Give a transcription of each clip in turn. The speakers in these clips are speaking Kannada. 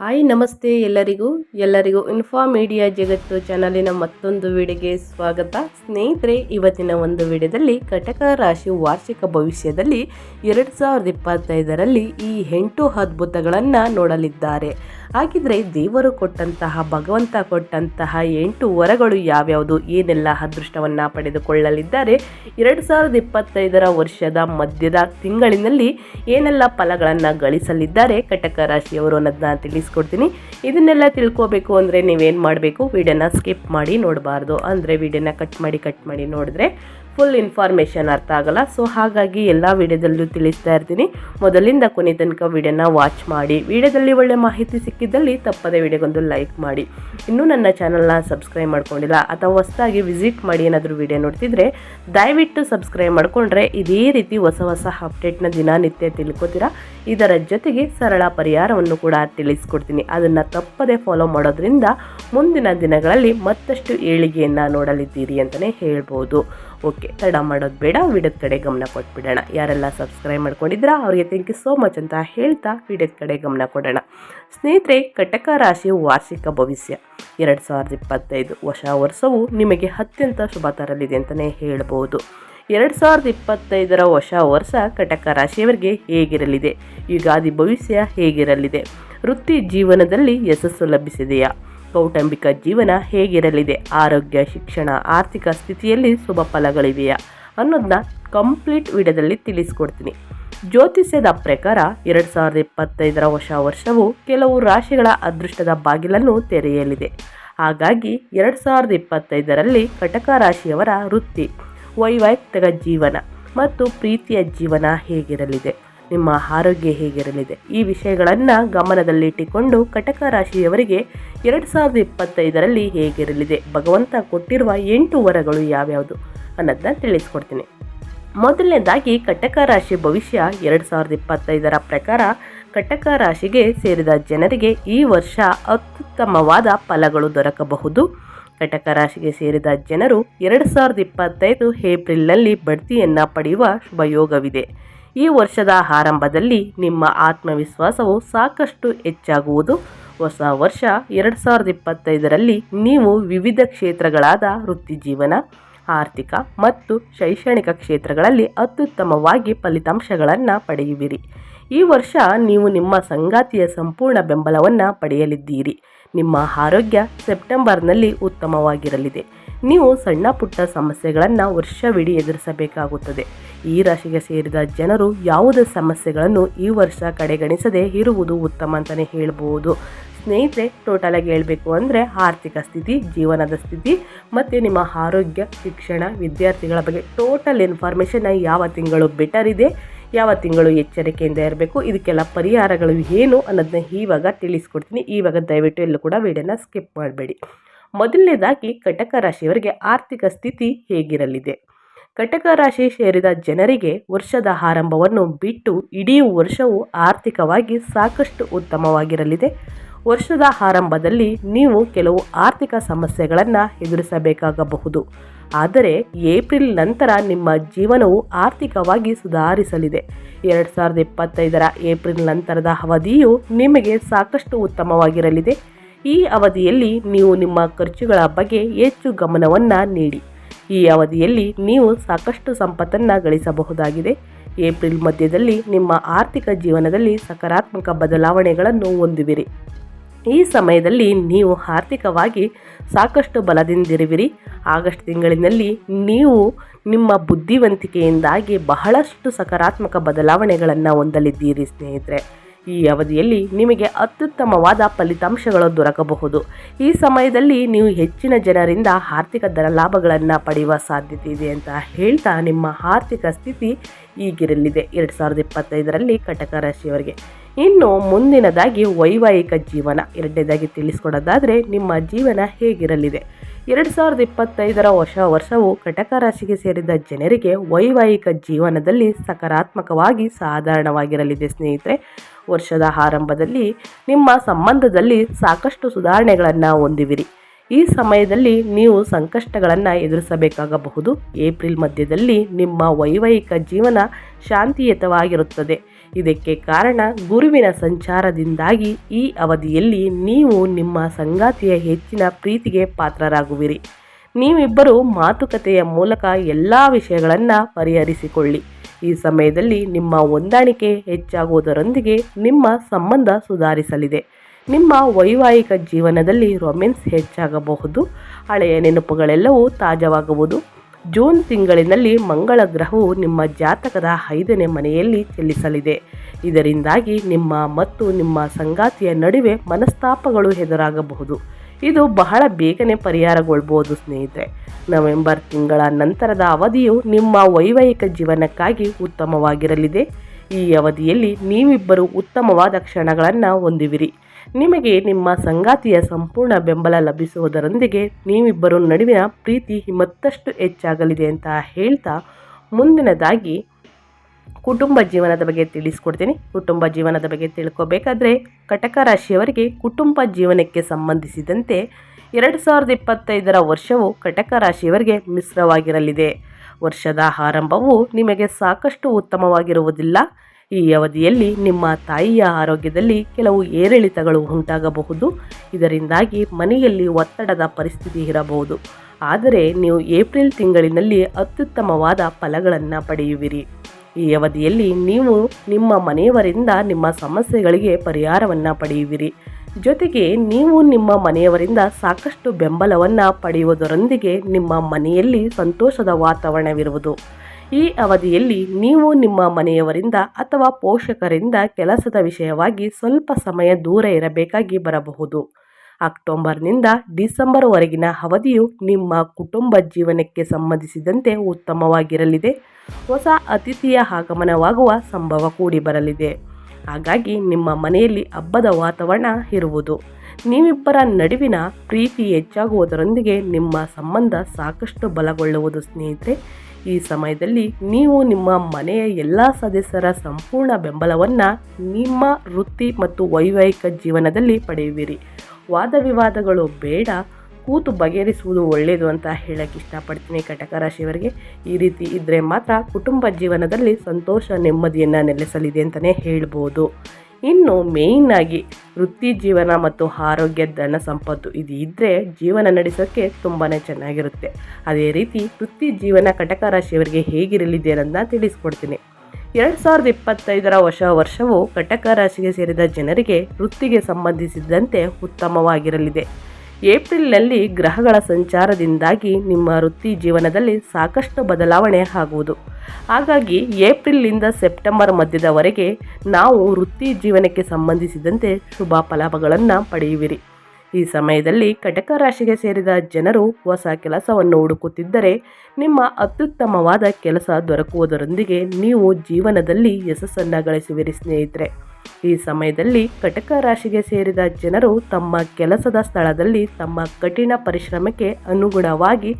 ಹಾಯ್, ನಮಸ್ತೆ ಎಲ್ಲರಿಗೂ. ಎಲ್ಲರಿಗೂ ಇನ್ಫಾ ಮೀಡಿಯಾ ಜಗತ್ತು ಚಾನಲಿನ ಮತ್ತೊಂದು ವಿಡಿಯೋಗೆ ಸ್ವಾಗತ. ಸ್ನೇಹಿತರೆ, ಇವತ್ತಿನ ಒಂದು ವಿಡಿಯೋದಲ್ಲಿ ಕಟಕ ರಾಶಿ ವಾರ್ಷಿಕ ಭವಿಷ್ಯದಲ್ಲಿ ಎರಡು ಸಾವಿರದ ಇಪ್ಪತ್ತೈದರಲ್ಲಿ ಈ ಎಂಟು ಅದ್ಭುತಗಳನ್ನು ನೋಡಲಿದ್ದಾರೆ. ಹಾಗಿದ್ರೆ ದೇವರು ಕೊಟ್ಟಂತಹ, ಭಗವಂತ ಕೊಟ್ಟಂತಹ ಎಂಟು ವರಗಳು ಯಾವ್ಯಾವುದು? ಏನೆಲ್ಲ ಅದೃಷ್ಟವನ್ನು ಪಡೆದುಕೊಳ್ಳಲಿದ್ದಾರೆ? ಎರಡು ಸಾವಿರದ ಇಪ್ಪತ್ತೈದರ ವರ್ಷದ ಮಧ್ಯದ ತಿಂಗಳಿನಲ್ಲಿ ಏನೆಲ್ಲ ಫಲಗಳನ್ನು ಗಳಿಸಲಿದ್ದಾರೆ? ಕಟಕ ರಾಶಿಯವರು ಅನ್ನೋದನ್ನ ತಿಳಿಸ್ಕೊಡ್ತೀನಿ. ಇದನ್ನೆಲ್ಲ ತಿಳ್ಕೋಬೇಕು ಅಂದರೆ ನೀವೇನು ಮಾಡಬೇಕು? ವಿಡಿಯೋನ ಸ್ಕಿಪ್ ಮಾಡಿ ನೋಡಬಾರ್ದು. ಅಂದರೆ ವಿಡಿಯೋನ ಕಟ್ ಮಾಡಿ ಕಟ್ ಮಾಡಿ ನೋಡಿದ್ರೆ ಫುಲ್ ಇನ್ಫಾರ್ಮೇಷನ್ ಅರ್ಥ ಆಗಲ್ಲ. ಸೊ ಹಾಗಾಗಿ ಎಲ್ಲ ವಿಡಿಯೋದಲ್ಲೂ ತಿಳಿಸ್ತಾ ಇರ್ತೀನಿ. ಮೊದಲಿಂದ ಕೊನೆ ತನಕ ವಿಡಿಯೋನ ವಾಚ್ ಮಾಡಿ. ವಿಡಿಯೋದಲ್ಲಿ ಒಳ್ಳೆ ಮಾಹಿತಿ ಸಿಕ್ಕಿದ್ದಲ್ಲಿ ತಪ್ಪದೆ ವಿಡಿಯೋಗೊಂದು ಲೈಕ್ ಮಾಡಿ. ಇನ್ನೂ ನನ್ನ ಚಾನಲ್ನ ಸಬ್ಸ್ಕ್ರೈಬ್ ಮಾಡ್ಕೊಂಡಿಲ್ಲ ಅಥವಾ ಹೊಸದಾಗಿ ವಿಸಿಟ್ ಮಾಡಿ ಏನಾದರೂ ವಿಡಿಯೋ ನೋಡ್ತಿದ್ರೆ, ದಯವಿಟ್ಟು ಸಬ್ಸ್ಕ್ರೈಬ್ ಮಾಡಿಕೊಂಡ್ರೆ ಇದೇ ರೀತಿ ಹೊಸ ಹೊಸ ಅಪ್ಡೇಟ್ನ ದಿನನಿತ್ಯ ತಿಳ್ಕೊತೀರಾ? ಇದರ ಜೊತೆಗೆ ಸರಳ ಪರಿಹಾರವನ್ನು ಕೂಡ ತಿಳಿಸ್ಕೊಡ್ತೀನಿ. ಅದನ್ನು ತಪ್ಪದೆ ಫಾಲೋ ಮಾಡೋದ್ರಿಂದ ಮುಂದಿನ ದಿನಗಳಲ್ಲಿ ಮತ್ತಷ್ಟು ಏಳಿಗೆಯನ್ನು ನೋಡಲಿದ್ದೀರಿ ಅಂತಲೇ ಹೇಳ್ಬೋದು. ಓಕೆ, ತಡ ಮಾಡೋದು ಬೇಡ, ವಿಡಿಯೋದ ಕಡೆ ಗಮನ ಕೊಟ್ಬಿಡೋಣ. ಯಾರೆಲ್ಲ ಸಬ್ಸ್ಕ್ರೈಬ್ ಮಾಡ್ಕೊಂಡಿದ್ರಾ ಅವರಿಗೆ ಥ್ಯಾಂಕ್ ಯು ಸೋ ಮಚ್ ಅಂತ ಹೇಳ್ತಾ ವಿಡಿಯೋದ ಕಡೆ ಗಮನ ಕೊಡೋಣ. ಸ್ನೇಹಿತರೆ, ಕಟಕ ರಾಶಿಯ ವಾರ್ಷಿಕ ಭವಿಷ್ಯ. ಎರಡು ಸಾವಿರದ ಇಪ್ಪತ್ತೈದು ಹೊಸ ವರ್ಷವು ನಿಮಗೆ ಅತ್ಯಂತ ಶುಭ ತರಲಿದೆ ಅಂತಲೇ ಹೇಳ್ಬೋದು. ಎರಡು ಸಾವಿರದ ಇಪ್ಪತ್ತೈದರ ಹೊಸ ವರ್ಷ ಕಟಕ ರಾಶಿಯವರಿಗೆ ಹೇಗಿರಲಿದೆ? ಯುಗಾದಿ ಭವಿಷ್ಯ ಹೇಗಿರಲಿದೆ? ವೃತ್ತಿ ಜೀವನದಲ್ಲಿ ಯಶಸ್ಸು ಲಭಿಸಿದೆಯಾ? ಕೌಟುಂಬಿಕ ಜೀವನ ಹೇಗಿರಲಿದೆ? ಆರೋಗ್ಯ, ಶಿಕ್ಷಣ, ಆರ್ಥಿಕ ಸ್ಥಿತಿಯಲ್ಲಿ ಶುಭ ಫಲಗಳಿವೆಯಾ? ಅನ್ನೋದನ್ನ ಕಂಪ್ಲೀಟ್ ವಿಡಿಯೋದಲ್ಲಿ ತಿಳಿಸ್ಕೊಡ್ತೀನಿ. ಜ್ಯೋತಿಷ್ಯದ ಪ್ರಕಾರ ಎರಡು ಸಾವಿರದ ಇಪ್ಪತ್ತೈದರ ಹೊಸ ವರ್ಷವು ಕೆಲವು ರಾಶಿಗಳ ಅದೃಷ್ಟದ ಬಾಗಿಲನ್ನು ತೆರೆಯಲಿದೆ. ಹಾಗಾಗಿ ಎರಡು ಸಾವಿರದ ಇಪ್ಪತ್ತೈದರಲ್ಲಿ ಕಟಕ ರಾಶಿಯವರ ವೃತ್ತಿ, ವೈವಾಹಿಕ ಜೀವನ ಮತ್ತು ಪ್ರೀತಿಯ ಜೀವನ ಹೇಗಿರಲಿದೆ? ನಿಮ್ಮ ಆರೋಗ್ಯ ಹೇಗಿರಲಿದೆ? ಈ ವಿಷಯಗಳನ್ನು ಗಮನದಲ್ಲಿಟ್ಟುಕೊಂಡು ಕಟಕ ರಾಶಿಯವರಿಗೆ ಎರಡು ಸಾವಿರದ ಇಪ್ಪತ್ತೈದರಲ್ಲಿ ಹೇಗಿರಲಿದೆ? ಭಗವಂತ ಕೊಟ್ಟಿರುವ ಎಂಟು ವರಗಳು ಯಾವ್ಯಾವುದು ಅನ್ನೋದನ್ನ ತಿಳಿಸ್ಕೊಡ್ತೀನಿ. ಮೊದಲನೇದಾಗಿ ಕಟಕ ರಾಶಿ ಭವಿಷ್ಯ ಎರಡು ಸಾವಿರದ ಇಪ್ಪತ್ತೈದರ ಪ್ರಕಾರ ಕಟಕ ರಾಶಿಗೆ ಸೇರಿದ ಜನರಿಗೆ ಈ ವರ್ಷ ಅತ್ಯುತ್ತಮವಾದ ಫಲಗಳು ದೊರಕಬಹುದು. ಕಟಕ ರಾಶಿಗೆ ಸೇರಿದ ಜನರು ಎರಡು ಸಾವಿರದ ಇಪ್ಪತ್ತೈದು ಏಪ್ರಿಲ್ನಲ್ಲಿ ಬಡ್ತಿಯನ್ನು ಪಡೆಯುವ ಶುಭಯೋಗವಿದೆ. ಈ ವರ್ಷದ ಆರಂಭದಲ್ಲಿ ನಿಮ್ಮ ಆತ್ಮವಿಶ್ವಾಸವು ಸಾಕಷ್ಟು ಹೆಚ್ಚಾಗುವುದು. ಹೊಸ ವರ್ಷ ಎರಡು ಸಾವಿರದ ಇಪ್ಪತ್ತೈದರಲ್ಲಿ ನೀವು ವಿವಿಧ ಕ್ಷೇತ್ರಗಳಾದ ವೃತ್ತಿಜೀವನ, ಆರ್ಥಿಕ ಮತ್ತು ಶೈಕ್ಷಣಿಕ ಕ್ಷೇತ್ರಗಳಲ್ಲಿ ಅತ್ಯುತ್ತಮವಾಗಿ ಫಲಿತಾಂಶಗಳನ್ನು ಪಡೆಯುವಿರಿ. ಈ ವರ್ಷ ನೀವು ನಿಮ್ಮ ಸಂಗಾತಿಯ ಸಂಪೂರ್ಣ ಬೆಂಬಲವನ್ನು ಪಡೆಯಲಿದ್ದೀರಿ. ನಿಮ್ಮ ಆರೋಗ್ಯ ಸೆಪ್ಟೆಂಬರ್ನಲ್ಲಿ ಉತ್ತಮವಾಗಿರಲಿದೆ. ನೀವು ಸಣ್ಣ ಪುಟ್ಟ ಸಮಸ್ಯೆಗಳನ್ನು ವರ್ಷವಿಡೀ ಎದುರಿಸಬೇಕಾಗುತ್ತದೆ. ಈ ರಾಶಿಗೆ ಸೇರಿದ ಜನರು ಯಾವುದೇ ಸಮಸ್ಯೆಗಳನ್ನು ಈ ವರ್ಷ ಕಡೆಗಣಿಸದೆ ಇರುವುದು ಉತ್ತಮ ಅಂತಲೇ ಹೇಳ್ಬೋದು. ಸ್ನೇಹಿತರೆ ಟೋಟಲಾಗಿ ಹೇಳಬೇಕು ಅಂದರೆ ಆರ್ಥಿಕ ಸ್ಥಿತಿ, ಜೀವನದ ಸ್ಥಿತಿ ಮತ್ತು ನಿಮ್ಮ ಆರೋಗ್ಯ, ಶಿಕ್ಷಣ, ವಿದ್ಯಾರ್ಥಿಗಳ ಬಗ್ಗೆ ಟೋಟಲ್ ಇನ್ಫಾರ್ಮೇಷನ್ ಯಾವ ತಿಂಗಳು ಬೆಟರ್ ಇದೆ? ಯಾವ ತಿಂಗಳು ಎಚ್ಚರಿಕೆಯಿಂದ ಇರಬೇಕು, ಇದಕ್ಕೆಲ್ಲ ಪರಿಹಾರಗಳು ಏನು ಅನ್ನೋದನ್ನ ಈವಾಗ ತಿಳಿಸ್ಕೊಡ್ತೀನಿ. ಈವಾಗ ದಯವಿಟ್ಟು ಎಲ್ಲೂ ಕೂಡ ವಿಡಿಯೋನ ಸ್ಕಿಪ್ ಮಾಡಬೇಡಿ. ಮೊದಲನೇದಾಗಿ, ಕಟಕ ರಾಶಿಯವರಿಗೆ ಆರ್ಥಿಕ ಸ್ಥಿತಿ ಹೇಗಿರಲಿದೆ? ಕಟಕ ರಾಶಿ ಸೇರಿದ ಜನರಿಗೆ ವರ್ಷದ ಆರಂಭವನ್ನು ಬಿಟ್ಟು ಇಡೀ ವರ್ಷವು ಆರ್ಥಿಕವಾಗಿ ಸಾಕಷ್ಟು ಉತ್ತಮವಾಗಿರಲಿದೆ. ವರ್ಷದ ಆರಂಭದಲ್ಲಿ ನೀವು ಕೆಲವು ಆರ್ಥಿಕ ಸಮಸ್ಯೆಗಳನ್ನು ಎದುರಿಸಬೇಕಾಗಬಹುದು. ಆದರೆ ಏಪ್ರಿಲ್ ನಂತರ ನಿಮ್ಮ ಜೀವನವು ಆರ್ಥಿಕವಾಗಿ ಸುಧಾರಿಸಲಿದೆ. ಎರಡು ಸಾವಿರದ ಇಪ್ಪತ್ತೈದರ ಏಪ್ರಿಲ್ ನಂತರದ ಅವಧಿಯು ನಿಮಗೆ ಸಾಕಷ್ಟು ಉತ್ತಮವಾಗಿರಲಿದೆ. ಈ ಅವಧಿಯಲ್ಲಿ ನೀವು ನಿಮ್ಮ ಖರ್ಚುಗಳ ಬಗ್ಗೆ ಹೆಚ್ಚು ಗಮನವನ್ನು ನೀಡಿ. ಈ ಅವಧಿಯಲ್ಲಿ ನೀವು ಸಾಕಷ್ಟು ಸಂಪತ್ತನ್ನು ಗಳಿಸಬಹುದಾಗಿದೆ. ಏಪ್ರಿಲ್ ಮಧ್ಯದಲ್ಲಿ ನಿಮ್ಮ ಆರ್ಥಿಕ ಜೀವನದಲ್ಲಿ ಸಕಾರಾತ್ಮಕ ಬದಲಾವಣೆಗಳನ್ನು ಹೊಂದುವಿರಿ ಈ ಸಮಯದಲ್ಲಿ ನೀವು ಆರ್ಥಿಕವಾಗಿ ಸಾಕಷ್ಟು ಬಲದಿಂದಿರುವಿರಿ. ಆಗಸ್ಟ್ ತಿಂಗಳಿನಲ್ಲಿ ನೀವು ನಿಮ್ಮ ಬುದ್ಧಿವಂತಿಕೆಯಿಂದಾಗಿ ಬಹಳಷ್ಟು ಸಕಾರಾತ್ಮಕ ಬದಲಾವಣೆಗಳನ್ನು ಹೊಂದಲಿದ್ದೀರಿ ಸ್ನೇಹಿತರೆ. ಈ ಅವಧಿಯಲ್ಲಿ ನಿಮಗೆ ಅತ್ಯುತ್ತಮವಾದ ಫಲಿತಾಂಶಗಳು ದೊರಕಬಹುದು. ಈ ಸಮಯದಲ್ಲಿ ನೀವು ಹೆಚ್ಚಿನ ಜನರಿಂದ ಆರ್ಥಿಕ ದರ ಲಾಭಗಳನ್ನು ಪಡೆಯುವ ಸಾಧ್ಯತೆ ಇದೆ ಅಂತ ಹೇಳ್ತಾ ನಿಮ್ಮ ಆರ್ಥಿಕ ಸ್ಥಿತಿ ಈಗಿರಲಿದೆ. ಎರಡು ಸಾವಿರದ ಇಪ್ಪತ್ತೈದರಲ್ಲಿ ಕಟಕ ರಾಶಿಯವರಿಗೆ. ಇನ್ನು ಮುಂದಿನದಾಗಿ ವೈವಾಹಿಕ ಜೀವನ. ಎರಡನೇದಾಗಿ ತಿಳಿಸ್ಕೊಡೋದಾದರೆ ನಿಮ್ಮ ಜೀವನ ಹೇಗಿರಲಿದೆ? ಎರಡು ಸಾವಿರದ ಇಪ್ಪತ್ತೈದರ ಹೊಸ ವರ್ಷವು ಕಟಕ ರಾಶಿಗೆ ಸೇರಿದ ಜನರಿಗೆ ವೈವಾಹಿಕ ಜೀವನದಲ್ಲಿ ಸಕಾರಾತ್ಮಕವಾಗಿ ಸಾಧಾರಣವಾಗಿರಲಿದೆ ಸ್ನೇಹಿತರೆ. ವರ್ಷದ ಆರಂಭದಲ್ಲಿ ನಿಮ್ಮ ಸಂಬಂಧದಲ್ಲಿ ಸಾಕಷ್ಟು ಸುಧಾರಣೆಗಳನ್ನು ಹೊಂದಿವಿರಿ. ಈ ಸಮಯದಲ್ಲಿ ನೀವು ಸಂಕಷ್ಟಗಳನ್ನು ಎದುರಿಸಬೇಕಾಗಬಹುದು. ಏಪ್ರಿಲ್ ಮಧ್ಯದಲ್ಲಿ ನಿಮ್ಮ ವೈವಾಹಿಕ ಜೀವನ ಶಾಂತಿಯುತವಾಗಿರುತ್ತದೆ. ಇದಕ್ಕೆ ಕಾರಣ ಗುರುವಿನ ಸಂಚಾರದಿಂದಾಗಿ ಈ ಅವಧಿಯಲ್ಲಿ ನೀವು ನಿಮ್ಮ ಸಂಗಾತಿಯ ಹೆಚ್ಚಿನ ಪ್ರೀತಿಗೆ ಪಾತ್ರರಾಗುವಿರಿ. ನೀವಿಬ್ಬರು ಮಾತುಕತೆಯ ಮೂಲಕ ಎಲ್ಲ ವಿಷಯಗಳನ್ನು ಪರಿಹರಿಸಿಕೊಳ್ಳಿ. ಈ ಸಮಯದಲ್ಲಿ ನಿಮ್ಮ ಹೊಂದಾಣಿಕೆ ಹೆಚ್ಚಾಗುವುದರೊಂದಿಗೆ ನಿಮ್ಮ ಸಂಬಂಧ ಸುಧಾರಿಸಲಿದೆ. ನಿಮ್ಮ ವೈವಾಹಿಕ ಜೀವನದಲ್ಲಿ ರೊಮ್ಯಾನ್ಸ್ ಹೆಚ್ಚಾಗಬಹುದು. ಹಳೆಯ ನೆನಪುಗಳೆಲ್ಲವೂ ತಾಜಾವಾಗುವುದು. ಜೂನ್ ತಿಂಗಳಿನಲ್ಲಿ ಮಂಗಳ ಗ್ರಹವು ನಿಮ್ಮ ಜಾತಕದ ಐದನೇ ಮನೆಯಲ್ಲಿ ಚಲಿಸಲಿದೆ ಇದರಿಂದಾಗಿ ನಿಮ್ಮ ಮತ್ತು ನಿಮ್ಮ ಸಂಗಾತಿಯ ನಡುವೆ ಮನಸ್ತಾಪಗಳು ಎದುರಾಗಬಹುದು. ಇದು ಬಹಳ ಬೇಗನೆ ಪರಿಹಾರಗೊಳ್ಬೋದು ಸ್ನೇಹಿತರೆ. ನವೆಂಬರ್ ತಿಂಗಳ ನಂತರದ ಅವಧಿಯು ನಿಮ್ಮ ವೈವಾಹಿಕ ಜೀವನಕ್ಕಾಗಿ ಉತ್ತಮವಾಗಿರಲಿದೆ. ಈ ಅವಧಿಯಲ್ಲಿ ನೀವಿಬ್ಬರು ಉತ್ತಮವಾದ ಕ್ಷಣಗಳನ್ನು ಹೊಂದುವಿರಿ. ನಿಮಗೆ ನಿಮ್ಮ ಸಂಗಾತಿಯ ಸಂಪೂರ್ಣ ಬೆಂಬಲ ಲಭಿಸುವುದರೊಂದಿಗೆ ನೀವಿಬ್ಬರ ನಡುವಿನ ಪ್ರೀತಿ ಮತ್ತಷ್ಟು ಹೆಚ್ಚಾಗಲಿದೆ ಅಂತ ಹೇಳ್ತಾ ಮುಂದಿನದಾಗಿ ಕುಟುಂಬ ಜೀವನದ ಬಗ್ಗೆ ತಿಳಿಸ್ಕೊಡ್ತೀನಿ. ಕುಟುಂಬ ಜೀವನದ ಬಗ್ಗೆ ತಿಳ್ಕೊಬೇಕಾದ್ರೆ ಕಟಕ ರಾಶಿಯವರಿಗೆ ಕುಟುಂಬ ಜೀವನಕ್ಕೆ ಸಂಬಂಧಿಸಿದಂತೆ ಎರಡು ಸಾವಿರದ ಇಪ್ಪತ್ತೈದರ ವರ್ಷವು ಕಟಕ ರಾಶಿಯವರಿಗೆ ಮಿಶ್ರವಾಗಿರಲಿದೆ. ವರ್ಷದ ಆರಂಭವು ನಿಮಗೆ ಸಾಕಷ್ಟು ಉತ್ತಮವಾಗಿರುವುದಿಲ್ಲ. ಈ ಅವಧಿಯಲ್ಲಿ ನಿಮ್ಮ ತಾಯಿಯ ಆರೋಗ್ಯದಲ್ಲಿ ಕೆಲವು ಏರಿಳಿತಗಳು ಉಂಟಾಗಬಹುದು. ಇದರಿಂದಾಗಿ ಮನೆಯಲ್ಲಿ ಒತ್ತಡದ ಪರಿಸ್ಥಿತಿ ಇರಬಹುದು. ಆದರೆ ನೀವು ಏಪ್ರಿಲ್ ತಿಂಗಳಿನಲ್ಲಿ ಅತ್ಯುತ್ತಮವಾದ ಫಲಗಳನ್ನು ಪಡೆಯುವಿರಿ. ಈ ಅವಧಿಯಲ್ಲಿ ನೀವು ನಿಮ್ಮ ಮನೆಯವರಿಂದ ನಿಮ್ಮ ಸಮಸ್ಯೆಗಳಿಗೆ ಪರಿಹಾರವನ್ನು ಪಡೆಯುವಿರಿ. ಜೊತೆಗೆ ನೀವು ನಿಮ್ಮ ಮನೆಯವರಿಂದ ಸಾಕಷ್ಟು ಬೆಂಬಲವನ್ನು ಪಡೆಯುವುದರೊಂದಿಗೆ ನಿಮ್ಮ ಮನೆಯಲ್ಲಿ ಸಂತೋಷದ ವಾತಾವರಣವಿರುವುದು. ಈ ಅವಧಿಯಲ್ಲಿ ನೀವು ನಿಮ್ಮ ಮನೆಯವರಿಂದ ಅಥವಾ ಪೋಷಕರಿಂದ ಕೆಲಸದ ವಿಷಯವಾಗಿ ಸ್ವಲ್ಪ ಸಮಯ ದೂರ ಇರಬೇಕಾಗಿ ಬರಬಹುದು. ಅಕ್ಟೋಬರ್ನಿಂದ ಡಿಸೆಂಬರ್ವರೆಗಿನ ಅವಧಿಯು ನಿಮ್ಮ ಕುಟುಂಬ ಜೀವನಕ್ಕೆ ಸಂಬಂಧಿಸಿದಂತೆ ಉತ್ತಮವಾಗಿರಲಿದೆ. ಹೊಸ ಅತಿಥಿಯ ಆಗಮನವಾಗುವ ಸಂಭವ ಕೂಡಿ ಬರಲಿದೆ. ಹಾಗಾಗಿ ನಿಮ್ಮ ಮನೆಯಲ್ಲಿ ಹಬ್ಬದ ವಾತಾವರಣ ಇರುವುದು. ನೀವಿಬ್ಬರ ನಡುವಿನ ಪ್ರೀತಿ ಹೆಚ್ಚಾಗುವುದರೊಂದಿಗೆ ನಿಮ್ಮ ಸಂಬಂಧ ಸಾಕಷ್ಟು ಬಲಗೊಳ್ಳುವುದು ಸ್ನೇಹಿತರೆ ಈ ಸಮಯದಲ್ಲಿ ನೀವು ನಿಮ್ಮ ಮನೆಯ ಎಲ್ಲ ಸದಸ್ಯರ ಸಂಪೂರ್ಣ ಬೆಂಬಲವನ್ನು ನಿಮ್ಮ ವೃತ್ತಿ ಮತ್ತು ವೈವಾಹಿಕ ಜೀವನದಲ್ಲಿ ಪಡೆಯುವಿರಿ. ವಾದ ವಿವಾದಗಳು ಬೇಡ, ಕೂತು ಬಗೆಹರಿಸುವುದು ಒಳ್ಳೆಯದು ಅಂತ ಹೇಳಕ್ಕೆ ಇಷ್ಟಪಡ್ತೀನಿ ಕಟಕ ರಾಶಿಯವರಿಗೆ. ಈ ರೀತಿ ಇದ್ದರೆ ಮಾತ್ರ ಕುಟುಂಬ ಜೀವನದಲ್ಲಿ ಸಂತೋಷ ನೆಮ್ಮದಿಯನ್ನು ನೆಲೆಸಲಿದೆ ಅಂತಲೇ ಹೇಳ್ಬೋದು. ಇನ್ನು ಮೇಯ್ನ್ ಆಗಿ ವೃತ್ತಿ ಜೀವನ ಮತ್ತು ಆರೋಗ್ಯ ಧನ ಸಂಪತ್ತು ಇದು ಇದ್ದರೆ ಜೀವನ ನಡೆಸೋಕ್ಕೆ ತುಂಬಾ ಚೆನ್ನಾಗಿರುತ್ತೆ. ಅದೇ ರೀತಿ ವೃತ್ತಿ ಜೀವನ ಕಟಕ ರಾಶಿಯವರಿಗೆ ಹೇಗಿರಲಿದೆ ಅನ್ನೋದನ್ನ ತಿಳಿಸ್ಕೊಡ್ತೀನಿ. ಎರಡು ಸಾವಿರದ ಇಪ್ಪತ್ತೈದರ ಹೊಸ ವರ್ಷವು ಕಟಕ ರಾಶಿಗೆ ಸೇರಿದ ಜನರಿಗೆ ವೃತ್ತಿಗೆ ಸಂಬಂಧಿಸಿದಂತೆ ಉತ್ತಮವಾಗಿರಲಿದೆ. ಏಪ್ರಿಲ್ನಲ್ಲಿ ಗ್ರಹಗಳ ಸಂಚಾರದಿಂದಾಗಿ ನಿಮ್ಮ ವೃತ್ತಿ ಜೀವನದಲ್ಲಿ ಸಾಕಷ್ಟು ಬದಲಾವಣೆ ಆಗುವುದು. ಹಾಗಾಗಿ ಏಪ್ರಿಲ್ನಿಂದ ಸೆಪ್ಟೆಂಬರ್ ಮಧ್ಯದವರೆಗೆ ನಾವು ವೃತ್ತಿ ಜೀವನಕ್ಕೆ ಸಂಬಂಧಿಸಿದಂತೆ ಶುಭ ಫಲಾಭಗಳನ್ನು ಪಡೆಯುವಿರಿ. ಈ ಸಮಯದಲ್ಲಿ ಕಟಕ ರಾಶಿಗೆ ಸೇರಿದ ಜನರು ಹೊಸ ಕೆಲಸವನ್ನು ಹುಡುಕುತ್ತಿದ್ದರೆ ನಿಮ್ಮ ಅತ್ಯುತ್ತಮವಾದ ಕೆಲಸ ದೊರಕುವುದರೊಂದಿಗೆ ನೀವು ಜೀವನದಲ್ಲಿ ಯಶಸ್ಸನ್ನು ಗಳಿಸುವಿರಿ ಸ್ನೇಹಿತರೆ. ಈ ಸಮಯದಲ್ಲಿ ಕಟಕ ರಾಶಿಗೆ ಸೇರಿದ ಜನರು ತಮ್ಮ ಕೆಲಸದ ಸ್ಥಳದಲ್ಲಿ ತಮ್ಮ ಕಠಿಣ ಪರಿಶ್ರಮಕ್ಕೆ ಅನುಗುಣವಾಗಿ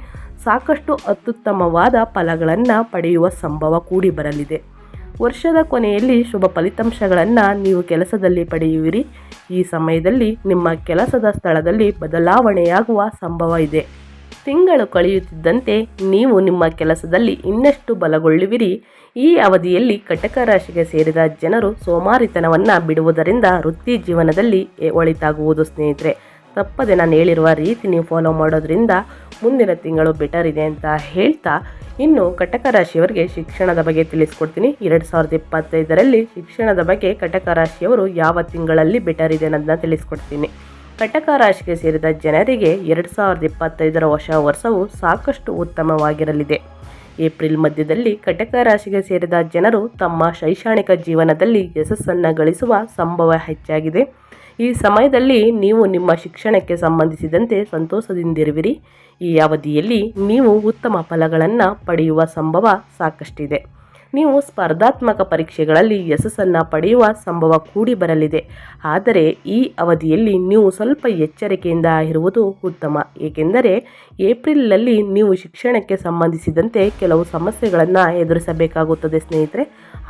ಸಾಕಷ್ಟು ಅತ್ಯುತ್ತಮವಾದ ಫಲಗಳನ್ನು ಪಡೆಯುವ ಸಂಭವ ಕೂಡಿ ಬರಲಿದೆ. ವರ್ಷದ ಕೊನೆಯಲ್ಲಿ ಶುಭ ಫಲಿತಾಂಶಗಳನ್ನು ನೀವು ಕೆಲಸದಲ್ಲಿ ಪಡೆಯುವಿರಿ. ಈ ಸಮಯದಲ್ಲಿ ನಿಮ್ಮ ಕೆಲಸದ ಸ್ಥಳದಲ್ಲಿ ಬದಲಾವಣೆಯಾಗುವ ಸಂಭವ ಇದೆ. ತಿಂಗಳು ಕಳೆಯುತ್ತಿದ್ದಂತೆ ನೀವು ನಿಮ್ಮ ಕೆಲಸದಲ್ಲಿ ಇನ್ನಷ್ಟು ಬಲಗೊಳ್ಳುವಿರಿ. ಈ ಅವಧಿಯಲ್ಲಿ ಕಟಕ ರಾಶಿಗೆ ಸೇರಿದ ಜನರು ಸೋಮಾರಿತನವನ್ನು ಬಿಡುವುದರಿಂದ ವೃತ್ತಿ ಜೀವನದಲ್ಲಿ ಒಳಿತಾಗುವುದು ಸ್ನೇಹಿತರೆ. ತಪ್ಪದೆ ನಾನು ಹೇಳಿರುವ ರೀತಿ ನೀವು ಫಾಲೋ ಮಾಡೋದ್ರಿಂದ ಮುಂದಿನ ತಿಂಗಳು ಬೆಟರ್ ಇದೆ ಅಂತ ಹೇಳ್ತಾ ಇನ್ನು ಕಟಕ ರಾಶಿಯವರಿಗೆ ಶಿಕ್ಷಣದ ಬಗ್ಗೆ ತಿಳಿಸ್ಕೊಡ್ತೀನಿ. ಎರಡು ಸಾವಿರದ ಇಪ್ಪತ್ತೈದರಲ್ಲಿ ಶಿಕ್ಷಣದ ಬಗ್ಗೆ ಕಟಕ ರಾಶಿಯವರು ಯಾವ ತಿಂಗಳಲ್ಲಿ ಬೆಟರ್ ಇದೆ ಅನ್ನೋದನ್ನ ತಿಳಿಸ್ಕೊಡ್ತೀನಿ. ಕಟಕ ರಾಶಿಗೆ ಸೇರಿದ ಜನರಿಗೆ ಎರಡು ಸಾವಿರದ ಇಪ್ಪತ್ತೈದರ ಹೊಸ ವರ್ಷವು ಸಾಕಷ್ಟು ಉತ್ತಮವಾಗಿರಲಿದೆ. ಏಪ್ರಿಲ್ ಮಧ್ಯದಲ್ಲಿ ಕಟಕ ರಾಶಿಗೆ ಸೇರಿದ ಜನರು ತಮ್ಮ ಶೈಕ್ಷಣಿಕ ಜೀವನದಲ್ಲಿ ಯಶಸ್ಸನ್ನು ಗಳಿಸುವ ಸಂಭವ ಹೆಚ್ಚಾಗಿದೆ. ಈ ಸಮಯದಲ್ಲಿ ನೀವು ನಿಮ್ಮ ಶಿಕ್ಷಣಕ್ಕೆ ಸಂಬಂಧಿಸಿದಂತೆ ಸಂತೋಷದಿಂದಿರುವಿರಿ. ಈ ಅವಧಿಯಲ್ಲಿ ನೀವು ಉತ್ತಮ ಫಲಗಳನ್ನು ಪಡೆಯುವ ಸಂಭವ ಸಾಕಷ್ಟಿದೆ. ನೀವು ಸ್ಪರ್ಧಾತ್ಮಕ ಪರೀಕ್ಷೆಗಳಲ್ಲಿ ಯಶಸ್ಸನ್ನು ಪಡೆಯುವ ಸಂಭವ ಕೂಡಿ ಬರಲಿದೆ ಆದರೆ ಈ ಅವಧಿಯಲ್ಲಿ ನೀವು ಸ್ವಲ್ಪ ಎಚ್ಚರಿಕೆಯಿಂದ ಇರುವುದು ಉತ್ತಮ. ಏಕೆಂದರೆ ಏಪ್ರಿಲ್ನಲ್ಲಿ ನೀವು ಶಿಕ್ಷಣಕ್ಕೆ ಸಂಬಂಧಿಸಿದಂತೆ ಕೆಲವು ಸಮಸ್ಯೆಗಳನ್ನು ಎದುರಿಸಬೇಕಾಗುತ್ತದೆ ಸ್ನೇಹಿತರೆ.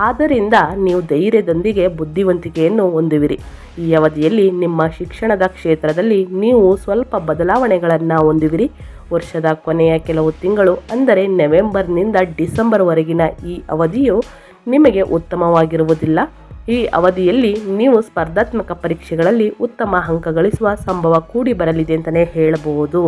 ಆದ್ದರಿಂದ ನೀವು ಧೈರ್ಯದೊಂದಿಗೆ ಬುದ್ಧಿವಂತಿಕೆಯನ್ನು ಹೊಂದುವಿರಿ. ಈ ಅವಧಿಯಲ್ಲಿ ನಿಮ್ಮ ಶಿಕ್ಷಣದ ಕ್ಷೇತ್ರದಲ್ಲಿ ನೀವು ಸ್ವಲ್ಪ ಬದಲಾವಣೆಗಳನ್ನು ಹೊಂದುವಿರಿ. ವರ್ಷದ ಕೊನೆಯ ಕೆಲವು ತಿಂಗಳು, ಅಂದರೆ ನವೆಂಬರ್ನಿಂದ ಡಿಸೆಂಬರ್ವರೆಗಿನ ಈ ಅವಧಿಯು ನಿಮಗೆ ಉತ್ತಮವಾಗಿರುವುದಿಲ್ಲ. ಈ ಅವಧಿಯಲ್ಲಿ ನೀವು ಸ್ಪರ್ಧಾತ್ಮಕ ಪರೀಕ್ಷೆಗಳಲ್ಲಿ ಉತ್ತಮ ಅಂಕ ಗಳಿಸುವ ಸಂಭವ ಕೂಡಿ ಬರಲಿದೆ ಅಂತಲೇ ಹೇಳಬಹುದು.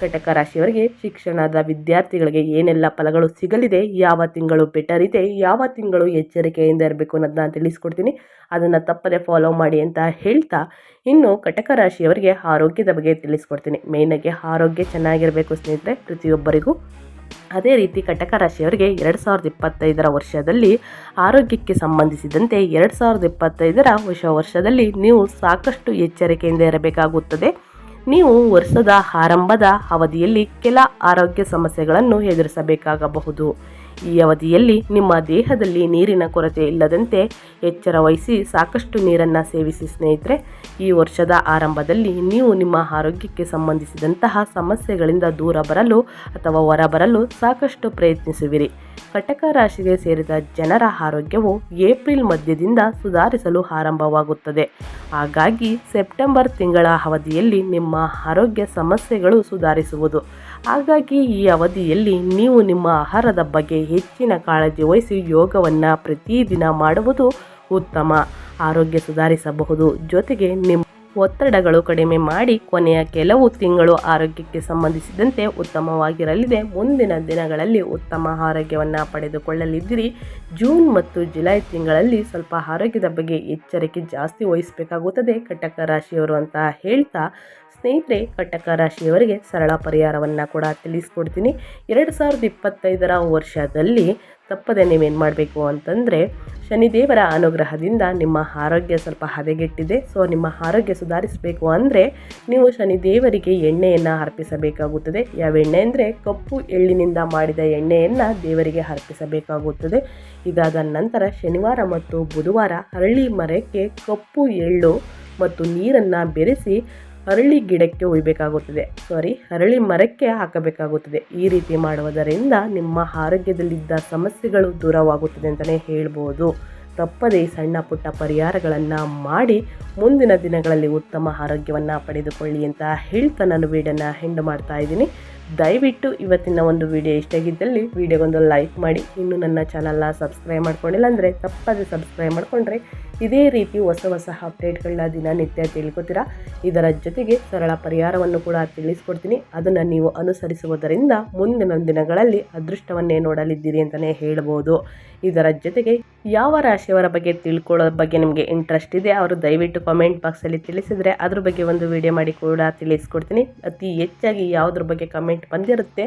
ಕಟಕ ರಾಶಿಯವರಿಗೆ ಶಿಕ್ಷಣದ ವಿದ್ಯಾರ್ಥಿಗಳಿಗೆ ಏನೆಲ್ಲ ಫಲಗಳು ಸಿಗಲಿದೆ, ಯಾವ ತಿಂಗಳು ಬೆಟರ್ ಇದೆ ಯಾವ ತಿಂಗಳು ಎಚ್ಚರಿಕೆಯಿಂದ ಇರಬೇಕು ಅನ್ನೋದನ್ನ ತಿಳಿಸ್ಕೊಡ್ತೀನಿ. ಅದನ್ನು ತಪ್ಪದೆ ಫಾಲೋ ಮಾಡಿ ಅಂತ ಹೇಳ್ತಾ ಇನ್ನು ಕಟಕ ರಾಶಿಯವರಿಗೆ ಆರೋಗ್ಯದ ಬಗ್ಗೆ ತಿಳಿಸ್ಕೊಡ್ತೀನಿ. ಮೇಯ್ನಾಗಿ ಆರೋಗ್ಯ ಚೆನ್ನಾಗಿರಬೇಕು ಸ್ನೇಹಿತರೆ, ಪ್ರತಿಯೊಬ್ಬರಿಗೂ ಅದೇ ರೀತಿ ಕಟಕ ರಾಶಿಯವರಿಗೆ ಎರಡು ಸಾವಿರದ ಇಪ್ಪತ್ತೈದರ ವರ್ಷದಲ್ಲಿ ಆರೋಗ್ಯಕ್ಕೆ ಸಂಬಂಧಿಸಿದಂತೆ ಎರಡು ಸಾವಿರದ ಇಪ್ಪತ್ತೈದರ ಹೊಸ ವರ್ಷದಲ್ಲಿ ನೀವು ಸಾಕಷ್ಟು ಎಚ್ಚರಿಕೆಯಿಂದ ಇರಬೇಕಾಗುತ್ತದೆ. ನೀವು ವರ್ಷದ ಆರಂಭದ ಅವಧಿಯಲ್ಲಿ ಕೆಲ ಆರೋಗ್ಯ ಸಮಸ್ಯೆಗಳನ್ನು ಎದುರಿಸಬೇಕಾಗಬಹುದು. ಈ ಅವಧಿಯಲ್ಲಿ ನಿಮ್ಮ ದೇಹದಲ್ಲಿ ನೀರಿನ ಕೊರತೆ ಇಲ್ಲದಂತೆ ಎಚ್ಚರ ವಹಿಸಿ ಸಾಕಷ್ಟು ನೀರನ್ನು ಸೇವಿಸಿ ಸ್ನೇಹಿತರೆ, ಈ ವರ್ಷದ ಆರಂಭದಲ್ಲಿ ನೀವು ನಿಮ್ಮ ಆರೋಗ್ಯಕ್ಕೆ ಸಂಬಂಧಿಸಿದಂತಹ ಸಮಸ್ಯೆಗಳಿಂದ ದೂರ ಬರಲು ಅಥವಾ ಹೊರಬರಲು ಸಾಕಷ್ಟು ಪ್ರಯತ್ನಿಸುವಿರಿ. ಕಟಕ ರಾಶಿಗೆ ಸೇರಿದ ಜನರ ಆರೋಗ್ಯವು ಏಪ್ರಿಲ್ ಮಧ್ಯದಿಂದ ಸುಧಾರಿಸಲು ಆರಂಭವಾಗುತ್ತದೆ. ಹಾಗಾಗಿ ಸೆಪ್ಟೆಂಬರ್ ತಿಂಗಳ ಅವಧಿಯಲ್ಲಿ ನಿಮ್ಮ ಆರೋಗ್ಯ ಸಮಸ್ಯೆಗಳು ಸುಧಾರಿಸುವುದು. ಹಾಗಾಗಿ ಈ ಅವಧಿಯಲ್ಲಿ ನೀವು ನಿಮ್ಮ ಆಹಾರದ ಬಗ್ಗೆ ಹೆಚ್ಚಿನ ಕಾಳಜಿ ವಹಿಸಿ ಯೋಗವನ್ನು ಪ್ರತಿದಿನ ಮಾಡುವುದು ಉತ್ತಮ. ಆರೋಗ್ಯ ಸುಧಾರಿಸಬಹುದು. ಜೊತೆಗೆ ನಿಮ್ಮ ಒತ್ತಡಗಳು ಕಡಿಮೆ ಮಾಡಿ ಕೊನೆಯ ಕೆಲವು ತಿಂಗಳು ಆರೋಗ್ಯಕ್ಕೆ ಸಂಬಂಧಿಸಿದಂತೆ ಉತ್ತಮವಾಗಿರಲಿದೆ. ಮುಂದಿನ ದಿನಗಳಲ್ಲಿ ಉತ್ತಮ ಆರೋಗ್ಯವನ್ನು ಪಡೆದುಕೊಳ್ಳಲಿದ್ದೀರಿ. ಜೂನ್ ಮತ್ತು ಜುಲೈ ತಿಂಗಳಲ್ಲಿ ಸ್ವಲ್ಪ ಆರೋಗ್ಯದ ಬಗ್ಗೆ ಎಚ್ಚರಿಕೆ ಜಾಸ್ತಿ ವಹಿಸಬೇಕಾಗುತ್ತದೆ. ಕಟಕ ರಾಶಿಯವರು ಅಂತ ಹೇಳ್ತಾ ಸ್ನೇಹಿತರೆ, ಕಟಕ ರಾಶಿಯವರಿಗೆ ಸರಳ ಪರಿಹಾರವನ್ನು ಕೂಡ ತಿಳಿಸ್ಕೊಡ್ತೀನಿ. ಎರಡು ಸಾವಿರದ ಇಪ್ಪತ್ತೈದರ ವರ್ಷದಲ್ಲಿ ತಪ್ಪದೆ ನೀವೇನು ಮಾಡಬೇಕು ಅಂತಂದರೆ, ಶನಿದೇವರ ಅನುಗ್ರಹದಿಂದ ನಿಮ್ಮ ಆರೋಗ್ಯ ಸ್ವಲ್ಪ ಹದಗೆಟ್ಟಿದೆ. ಸೊ, ನಿಮ್ಮ ಆರೋಗ್ಯ ಸುಧಾರಿಸಬೇಕು ಅಂದರೆ, ನೀವು ಶನಿದೇವರಿಗೆ ಎಣ್ಣೆಯನ್ನು ಅರ್ಪಿಸಬೇಕಾಗುತ್ತದೆ. ಯಾವ ಎಣ್ಣೆ ಅಂದರೆ, ಕಪ್ಪು ಎಳ್ಳಿನಿಂದ ಮಾಡಿದ ಎಣ್ಣೆಯನ್ನು ದೇವರಿಗೆ ಅರ್ಪಿಸಬೇಕಾಗುತ್ತದೆ. ಇದಾದ ನಂತರ ಶನಿವಾರ ಮತ್ತು ಬುಧವಾರ ಹರಳಿ ಮರಕ್ಕೆ ಕಪ್ಪು ಎಳ್ಳು ಮತ್ತು ನೀರನ್ನು ಬೆರೆಸಿ ಅರಳಿ ಗಿಡಕ್ಕೆ ಒಯ್ಯಬೇಕಾಗುತ್ತದೆ ಸಾರಿ ಅರಳಿ ಮರಕ್ಕೆ ಹಾಕಬೇಕಾಗುತ್ತದೆ. ಈ ರೀತಿ ಮಾಡುವುದರಿಂದ ನಿಮ್ಮ ಆರೋಗ್ಯದಲ್ಲಿದ್ದ ಸಮಸ್ಯೆಗಳು ದೂರವಾಗುತ್ತದೆ ಅಂತಲೇ ಹೇಳ್ಬೋದು. ತಪ್ಪದೇ ಸಣ್ಣ ಪುಟ್ಟ ಪರಿಹಾರಗಳನ್ನು ಮಾಡಿ ಮುಂದಿನ ದಿನಗಳಲ್ಲಿ ಉತ್ತಮ ಆರೋಗ್ಯವನ್ನು ಪಡೆದುಕೊಳ್ಳಿ ಅಂತ ಹೇಳ್ತಾ ನಾನು ವೀಡಿಯೋನ ಹೆಂಡು ಮಾಡ್ತಾ ಇದ್ದೀನಿ. ದಯವಿಟ್ಟು ಇವತ್ತಿನ ಒಂದು ವಿಡಿಯೋ ಇಷ್ಟಾಗಿದ್ದಲ್ಲಿ ವಿಡಿಯೋಗೊಂದು ಲೈಕ್ ಮಾಡಿ. ಇನ್ನೂ ನನ್ನ ಚಾನಲ್ನ ಸಬ್ಸ್ಕ್ರೈಬ್ ಮಾಡ್ಕೊಂಡಿಲ್ಲ ಅಂದರೆ ತಪ್ಪದೆ ಸಬ್ಸ್ಕ್ರೈಬ್ ಮಾಡಿಕೊಂಡ್ರೆ ಇದೇ ರೀತಿ ಹೊಸ ಹೊಸ ಅಪ್ಡೇಟ್ಗಳನ್ನ ದಿನನಿತ್ಯ ತಿಳ್ಕೊತೀರಾ? ಇದರ ಜೊತೆಗೆ ಸರಳ ಪರಿಹಾರವನ್ನು ಕೂಡ ತಿಳಿಸ್ಕೊಡ್ತೀನಿ. ಅದನ್ನು ನೀವು ಅನುಸರಿಸುವುದರಿಂದ ಮುಂದಿನ ದಿನಗಳಲ್ಲಿ ಅದೃಷ್ಟವನ್ನೇ ನೋಡಲಿದ್ದೀರಿ ಅಂತಲೇ ಹೇಳ್ಬೋದು. ಇದರ ಜೊತೆಗೆ ಯಾವ ರಾಶಿಯವರ ಬಗ್ಗೆ ತಿಳ್ಕೊಳ್ಳೋ ಬಗ್ಗೆ ನಿಮಗೆ ಇಂಟ್ರೆಸ್ಟ್ ಇದೆ, ಅವರು ದಯವಿಟ್ಟು ಕಮೆಂಟ್ ಬಾಕ್ಸಲ್ಲಿ ತಿಳಿಸಿದರೆ ಅದ್ರ ಬಗ್ಗೆ ಒಂದು ವಿಡಿಯೋ ಮಾಡಿ ಕೂಡ ತಿಳಿಸ್ಕೊಡ್ತೀನಿ. ಅತಿ ಹೆಚ್ಚಾಗಿ ಯಾವುದ್ರ ಬಗ್ಗೆ ಕಮೆಂಟ್ ಬಂದಿರುತ್ತೆ,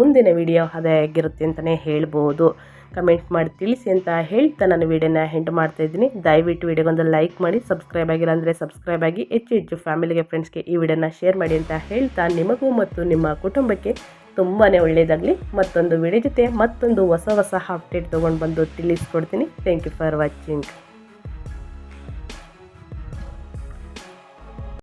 ಮುಂದಿನ ವಿಡಿಯೋ ಅದೇ ಆಗಿರುತ್ತೆ ಅಂತಲೇ ಹೇಳ್ಬೋದು. ಕಮೆಂಟ್ ಮಾಡಿ ತಿಳಿಸಿ ಅಂತ ಹೇಳ್ತಾ ನಾನು ವಿಡಿಯೋನ ಹೆಂಡ್ ಮಾಡ್ತಾ ಇದ್ದೀನಿ. ದಯವಿಟ್ಟು ವಿಡಿಯೋಗೊಂದು ಲೈಕ್ ಮಾಡಿ, ಸಬ್ಸ್ಕ್ರೈಬ್ ಆಗಿಲ್ಲ ಅಂದರೆ ಸಬ್ಸ್ಕ್ರೈಬ್ ಆಗಿ ಹೆಚ್ಚು ಹೆಚ್ಚು ಫ್ಯಾಮಿಲಿಗೆ, ಫ್ರೆಂಡ್ಸ್ಗೆ ಈ ವಿಡಿಯೋನ ಶೇರ್ ಮಾಡಿ ಅಂತ ಹೇಳ್ತಾ ನಿಮಗೂ ಮತ್ತು ನಿಮ್ಮ ಕುಟುಂಬಕ್ಕೆ ತುಂಬಾ ಒಳ್ಳೆಯದಾಗಲಿ. ಮತ್ತೊಂದು ವಿಡಿಯೋ ಜೊತೆ ಮತ್ತೊಂದು ಹೊಸ ಹೊಸ ಅಪ್ಡೇಟ್ ತೊಗೊಂಡು ಬಂದು ತಿಳಿಸ್ಕೊಡ್ತೀನಿ. Thank you for watching